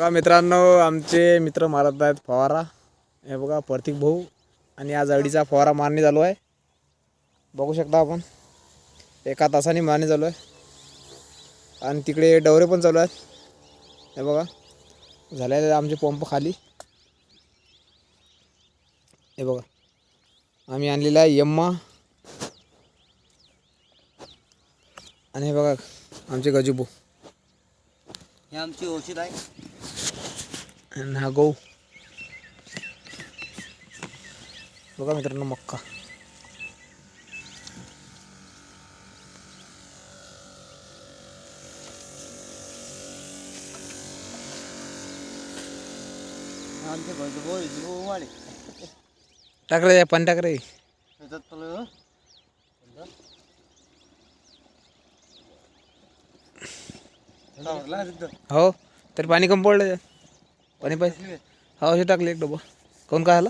बघा मित्रांनो आमचे मित्र मारत आहेत फवारा. हे बघा प्रतीक भाऊ आणि आज अडीचा फवारा मारणे चालू आहे. बघू शकता आपण. एका तासाने मारणे चालू आहे. आणि तिकडे डवरे पण चालू आहेत. हे बघा झाले आमचे पंप खाली. हे बघा आम्ही आणलेला आहे यम्मा. आणि हे बघा आमचे गजूबू हे आमची औषध आहे आणि हा गहू बघा मित्रांनो मक्का आमचे बोल वाढे टाक रे पण टाक रे हो तरी पाणी कमी पडलं. पाणी पाहिजे. हो हे टाकले एक डबा. कोण काय आला?